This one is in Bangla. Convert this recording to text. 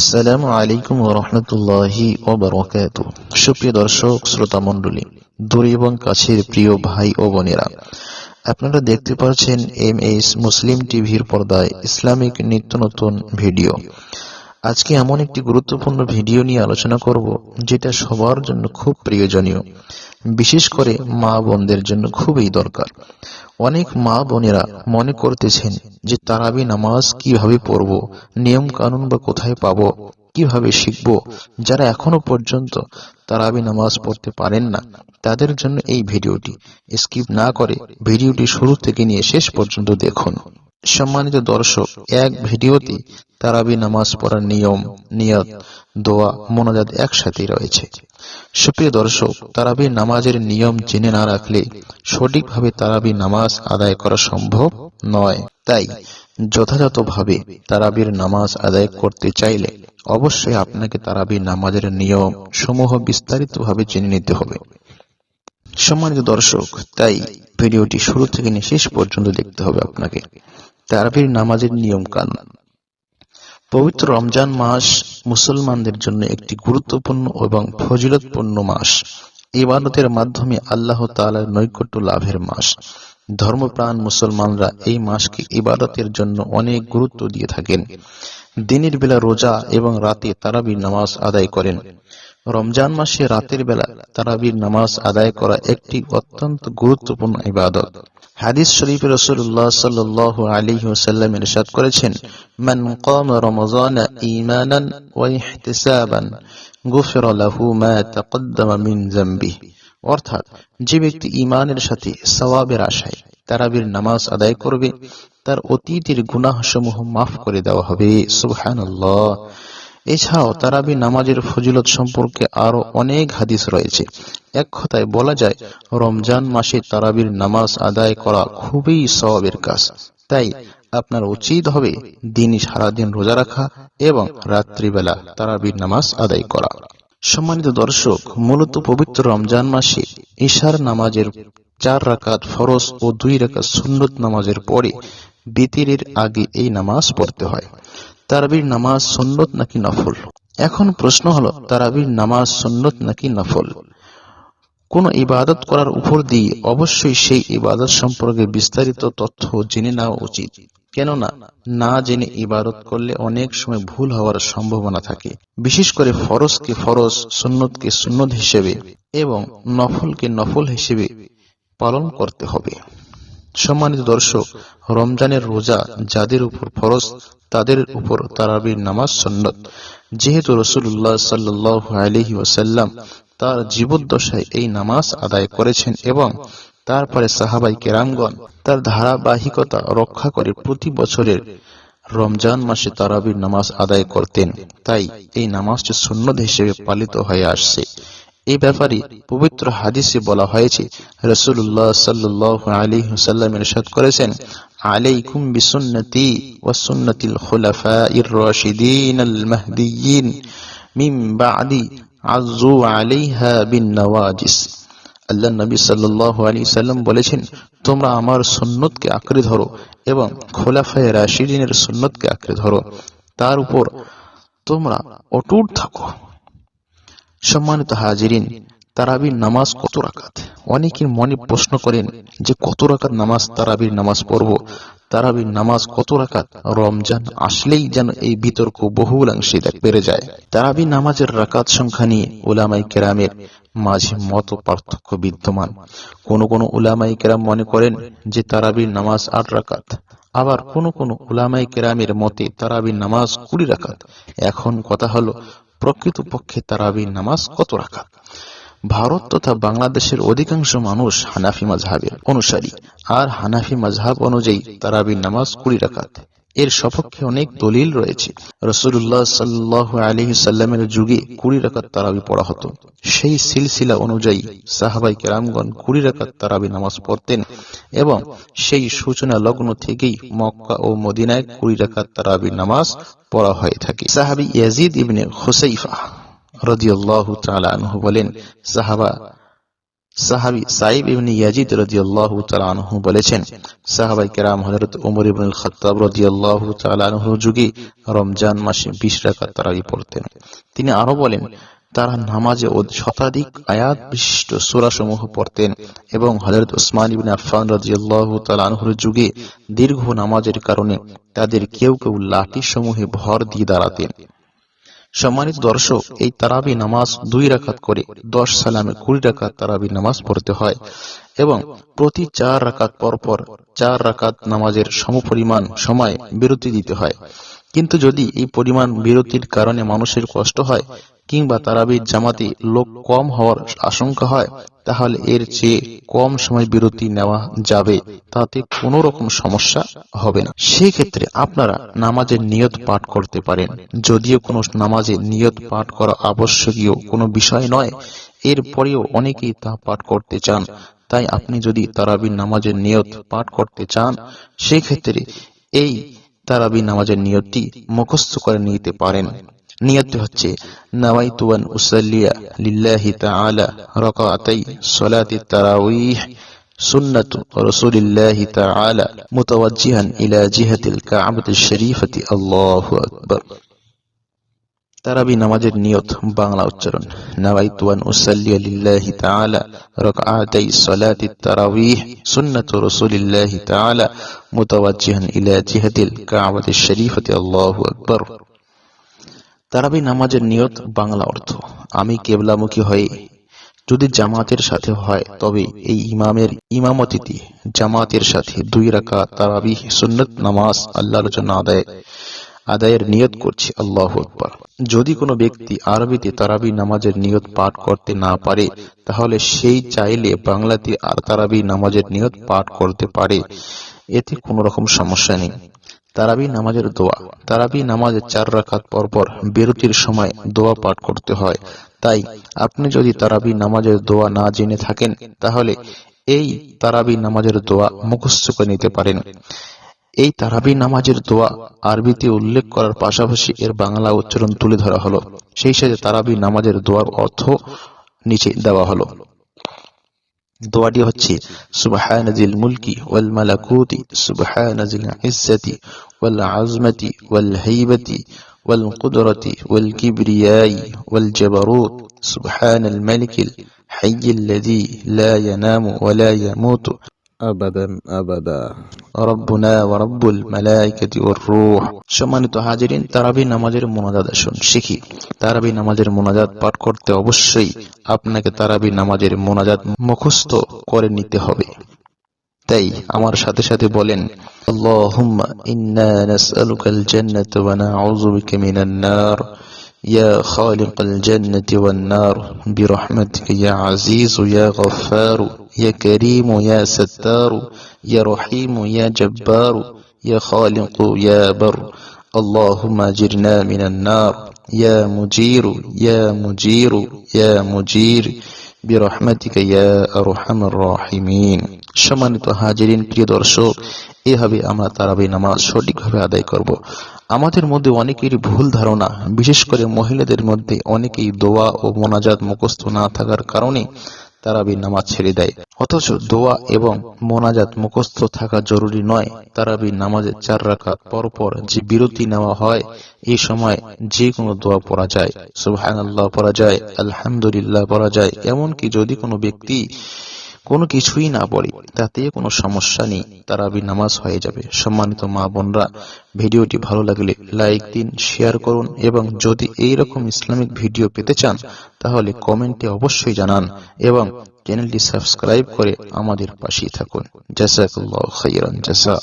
আসসালামু আলাইকুম রহমতুল্লাহি ওবরাকাত সুপ্রিয় দর্শক, শ্রোতা মণ্ডলী, দূরে এবং কাছের প্রিয় ভাই ও বোনেরা, আপনারা দেখতে পাচ্ছেন এম এস মুসলিম টিভির পর্দায় ইসলামিক নিত্য নতুন ভিডিও। আজকে এমন একটি গুরুত্বপূর্ণ ভিডিও নিয়ে আলোচনা করব, যেটা সবার জন্য খুব প্রয়োজনীয়। বিশেষ করে মা বোনদের জন্য খুবই দরকার। অনেক মা বোনেরা মনে করতেছেন যে তারাবি নামাজ কীভাবে পড়ব নিয়ম কানুন বা কোথায় পাবো, কীভাবে শিখব, যারা এখনও পর্যন্ত তারাবি নামাজ পড়তে পারেন না। তাদের জন্য এই ভিডিওটি। স্কিপ না করে ভিডিওটি শুরু থেকে নিয়ে শেষ পর্যন্ত দেখুন। সম্মানিত দর্শক, এক ভিডিওতে তারাবি নামাজ পড়ার নিয়ম, নিয়ত, দোয়া, মোনাজাত একসাথে রয়েছে। সুপ্রিয় দর্শক, তারাবি নামাজের নিয়ম জেনে না রাখলে সঠিকভাবে তারাবি নামাজ আদায় করা সম্ভব নয়। তাই যথাযথভাবে তারাবির নামাজ আদায় করতে চাইলে অবশ্যই আপনাকে তারাবি নামাজের নিয়ম সমূহ বিস্তারিতভাবে জেনে নিতে হবে। সম্মানিত দর্শক, তাই ভিডিওটি শুরু থেকে শেষ পর্যন্ত দেখতে হবে আপনাকে। তারাবির নামাজের নিয়ম কানুন পবিত্র রমজান মাস মুসলমানদের জন্য একটি গুরুত্বপূর্ণ এবং ফজিলতপূর্ণ মাস। ইবাদতের মাধ্যমে আল্লাহ তালার নৈকট্য লাভের মাস। ধর্মপ্রাণ মুসলমানরা এই মাসকে ইবাদতের জন্য অনেক গুরুত্ব দিয়ে থাকেন। দিনের বেলা রোজা এবং রাতে তারাবির নামাজ আদায় করেন। রমজান মাসে রাতের বেলা তারাবির নামাজ আদায় করা একটি অত্যন্ত গুরুত্বপূর্ণ ইবাদত। হাদিস শরীফে রসুল্লাহ সাল্লাহ আলাইহি ওয়াসাল্লাম ইরশাদ করেছেন, মান কাম রমজান ঈমানান ওয়া ইহতিসাবান, গুফির লাহু মা তাকদ্দামা মিন যামবিহ অর্থাৎ, যে ব্যক্তি ইমানের সাথে সওয়াবের আশায় তারাবির নামাজ আদায় করবে তার অতীতের গুনাহসমূহ মাফ করে দেওয়া হবে। সুবহানাল্লাহ। এছাড়াও তারাবি নামাজের ফজিলত সম্পর্কে আরও অনেক হাদিস রয়েছে। এক কথায় বলা যায়, রমজান মাসে তারাবির নামাজ আদায় করা খুবই সওয়াবের কাজ। তাই আপনার উচিত হবে দিনই সারাদিন রোজা রাখা এবং রাত্রিবেলা তারাবির নামাজ আদায় করা। সম্মানিত দর্শক, মূলত পবিত্র রমজান মাসে ঈশার নামাজের চার রাকাত ফরজ ও দুই রাকাত সুন্নত নামাজের পরে বিতিরের আগে এই নামাজ পড়তে হয়। তারাবির নামাজ সুন্নত নাকি নফল? এখন প্রশ্ন হলো, তারাবির নামাজ সুন্নত নাকি নফল? কোন ইবাদত করার উপর দিয়ে অবশ্যই সেই ইবাদত সম্পর্কে বিস্তারিত তথ্য জেনে নেওয়া উচিত। কেননা, না জেনে ইবাদত করলে অনেক সময় ভুল হওয়ার সম্ভাবনা থাকে। বিশেষ করে ফরজকে ফরজ, সুন্নতকে সুন্নত হিসেবে এবং নফলকে নফল হিসেবে পালন করতে হবে। সম্মানিত দর্শক, রমজানের রোজা যাদের উপর ফরজ, তাদের উপর তারাবির নামাজ সন্নত। যেহেতু রসুল্লাহ সাল্লাহ আলহি ওসাল্লাম তার জীবদ্দশায় এই নামাজ আদায় করেছেন এবং তারপরে সাহাবাই কেরামগণ তার ধারাবাহিকতা রক্ষা করে প্রতি বছরের রমজান মাসে তারাবির নামাজ আদায় করতেন। তাই এই নামাজটি সুন্নত হিসেবে পালিত হয়ে আসছে। এই ব্যাপারে পবিত্র হাদিসে বলা হয়েছে রসুল্লাহ সাল্লাহ আলী হুসাল্লাম ইরশাদ করেছেন, আলাইকুম বিসুন্নতি ওয়া সুন্নাতিল খুলাফাইর রাশিদিন আল মাহদিয়িন মিন বাদি আযু আলাইহা বিন নওয়াজিস। আল্লাহ নবী সাল্লাল্লাহু আলাইহি সাল্লাম বলেছেন, তোমরা আমার সুন্নতকে আঁকড়ে ধরো এবং খোলাফায়ে রাশিদিনের সুন্নতকে আঁকড়ে ধরো। তার উপর তোমরা অটুট থাকো। সম্মানিত হাজিরিন, তারাবির নামাজ কত রাকাত? অনেকের মনে প্রশ্ন করেন যে কত রাকাত নামাজ তারাবির নামাজ পড়ব? তারাবির নামাজ কত রাকাত? রমজান আসলেই যেন এই বিতর্ক বহুলাংশে বেড়ে যায়। তারাবির নামাজের রাকাত সংখ্যা নিয়ে ওলামাই কেরামের মাঝে মত পার্থক্য বিদ্যমান। কোন কোন উলামাই কেরাম মনে করেন যে তারাবির নামাজ আট রাকাত। আবার কোন কোন উলামাই কেরামের মতে তারাবির নামাজ কুড়ি রাকাত। এখন কথা হলো প্রকৃতপক্ষে তারাবি নামাজ কত রাখা ভারত তথা বাংলাদেশের অধিকাংশ মানুষ হানাফি মাঝহাবের অনুসারী। আর হানাফি মাঝহাব অনুযায়ী তারাবির নামাজ কুড়ি রাকাত। এর সপক্ষে অনেক দলিল রয়েছে। রসুল্লাহ সাল্লাহ আলহি সাল্লামের যুগে কুড়ি রাকাত তারাবি পড়া হতো। সেই সিলসিলা অনুযায়ী সাহাবাই কেরামগণ কুড়ি রাকাত তারাবি নামাজ পড়তেন এবং সেই সূচনা লগ্ন থেকেই মক্কা ও মদিনায় কুড়ি রাকাত তারাবি নামাজ পড়া হয়ে থাকে। সাহাবি ইয়াজিদ ইবনে হুসাইফা রদিয়াল্লাহু তাআলা আনহু বলেন, সাহাবা সাহাবি সাইব ইবনে ইয়াজিদ রাদিয়াল্লাহু তাআলা আনহু বলেছেন, সাহাবাই কেরাম হযরত ওমর ইবনে খাত্তাব রাদিয়াল্লাহু তাআলা আনহু যুগে রমজান মাসে 20 রাকাত তারাবি পড়তেন। তিনি আরও বলেন, তারা নামাজে শতাধিক আয়াত বিশিষ্ট সূরা সমূহ পড়তেন এবং হযরত উসমান ইবনে আফফান রাদিয়াল্লাহু তাআলা আনহুর যুগে দীর্ঘ নামাজের কারণে তাদের কেউ কেউ লাঠি সমূহে ভর দিয়ে দাঁড়াতেন। সম্মানিত দর্শক, এই তারাবি নামাজ দুই রাখাত করে দশ সালামে কুড়ি রাখাত তারাবি নামাজ পড়তে হয় এবং প্রতি চার রাকাত পর পর চার রাকাত নামাজের সমপরিমাণ সময় বিরতি দিতে হয়। কিন্তু যদি এই পরিমাণ বিরতির কারণে মানুষের কষ্ট হয় কিংবা তারাবির জামাতে লোক কম হওয়ার আশঙ্কা হয়, তাহলে এর চেয়ে কম সময় বিরতি নেওয়া যাবে। তাতে কোনো রকম সমস্যা হবে না। সেই ক্ষেত্রে আপনারা নামাজের নিয়ত পাঠ করতে পারেন। যদিও কোনো নামাজে নিয়ত পাঠ করা আবশ্যকীয় কোনো বিষয় নয়, এরপরেও অনেকেই তা পাঠ করতে চান। তাই আপনি যদি তারাবির নামাজের নিয়ত পাঠ করতে চান, সেক্ষেত্রে এই তারাবি নামাজের নিয়তটি মুখস্থ করে নিতে পারেন। নিয়তটি হচ্ছে নাওয়াইতু আন উসাল্লিয়া লিল্লাহি তাআলা রাকাতাই সালাতি তারাউইহ সুন্নাত রাসূলিল্লাহি তাআলা মুতাওয়াজ্জিহান ইলা জিহাতিল কা'বাতিশ শরীফাতি। আল্লাহু আকবার। তারাবি নামাজের নিয়ত, বাংলা উচ্চারণ। নাওয়াইতু আন উসাল্লিয়া লিল্লাহি তাআলা রাকআতাই সালাতি তারাউইহ সুন্নাতু রাসূলিল্লাহি তাআলা মুতাওয়াজ্জিহান ইলা জিহাতিল কা'বাতিশ শরীফাতি। আল্লাহু আকবার। তারাবি নামাজের নিয়ত, বাংলা অর্থ, আমি কেবলামুখী হয়ে যদি জামাতের সাথে হয়, তবে এই ইমামের ইমামতিতে জামাতের সাথে দুই রাকাত তারাবিহ সুন্নত নামাজ আল্লাহর জন্য আদায়। আদায়ের নিয়ত করছি, আল্লাহ আকবার। যদি কোনো ব্যক্তি আরবিতে তারাবি নামাজের নিয়ত পাঠ করতে না পারে, তাহলে সেই চাইলে বাংলাতে আর তারাবি নামাজের নিয়ত পাঠ করতে পারে। এতে কোনো রকম সমস্যা নেই। তারাবি নামাজের দোয়া। তারাবি নামাজের চার রাকাত পর পর বিরতির সময় দোয়া পাঠ করতে হয়। তাই আপনি যদি তারাবি নামাজের দোয়া না জেনে থাকেন, তাহলে এই তারাবি নামাজের দোয়া মুখস্থ করে নিতে পারেন। এই তারাবি নামাজের দোয়া আরবিতে উল্লেখ করার পাশাপাশি এর বাংলা উচ্চারণ তুলে ধরা হলো। সেই সাথে তারাবি নামাজের দোয়ার অর্থ নিচে দেওয়া হলো। দোয়াটি হচ্ছে মুলকি ওয়াল মালাকুতি ইজ্জতি ওয়াল আজমতি ওয়াল হাইবতি ওয়াল কুদরতি ওয়াল কিবরিয়াই ওয়াল সুবহানাল মালিকিল লা ইয়ানামু ওয়া লা ইয়ামুতু। আবাদান আবাদা রব্বুনা ওয়া রব্বুল মালাইকাতি ওয়ার রূহ সম্মানিত হাজিরিন, তারাবি নামাজের মোনাজাত আসুন শিখি। তারাবি নামাজের মোনাজাত পাঠ করতে অবশ্যই আপনাকে তারাবি নামাজের মোনাজাত মুখস্থ করে নিতে হবে। তাই আমার সাথে সাথে বলেন, আল্লাহুম্মা ইন্না নাসআলুকাল জান্নাতা ওয়া নাউযু বিকা মিনান নার। يا خالق الجنة والنار برحمتك يا عزيز يا غفار يا كريم يا ستار يا رحيم يا جبار يا خالق يا بر اللهم اجرنا من النار يا مجير يا مجير يا مجير برحمتك يا أرحم الراحمين সম্মানিত হাজিরিন প্রিয় দর্শক এভাবে আমরা তারাবি নামাজ সঠিকভাবে আদায় করব আমাদের মধ্যে অনেকেরই ভুল ধারণা, বিশেষ করে মহিলাদের মধ্যে অনেকেই দোয়া ও মোনাজাত মুখস্থ না থাকার কারণে তারাবি নামাজ ছেড়ে দেয়। অথচ দোয়া এবং মোনাজাত মুখস্থ থাকা জরুরি নয় তারাবি নামাজের চার রাকাত পর পর যে বিরতি নেওয়া হয়, এই সময় যে কোনো দোয়া পড়া যায়। সুবহানাল্লাহ পড়া যায়, আলহামদুলিল্লাহ পড়া যায়। এমনকি যদি কোনো ব্যক্তি কোনো কিছুই না পড়ে, তাতে কোনো সমস্যা নেই, তারাবি নামাজ হয়ে যাবে। সম্মানিত মা বোনরা, ভিডিওটি ভালো লাগলে লাইক দিন, শেয়ার করুন এবং যদি এই রকম ইসলামিক ভিডিও পেতে চান, তাহলে কমেন্টে অবশ্যই জানান এবং চ্যানেলটি সাবস্ক্রাইব করে আমাদের পাশেই থাকুন। জাসাকুল্লাহ খাইরান জাসা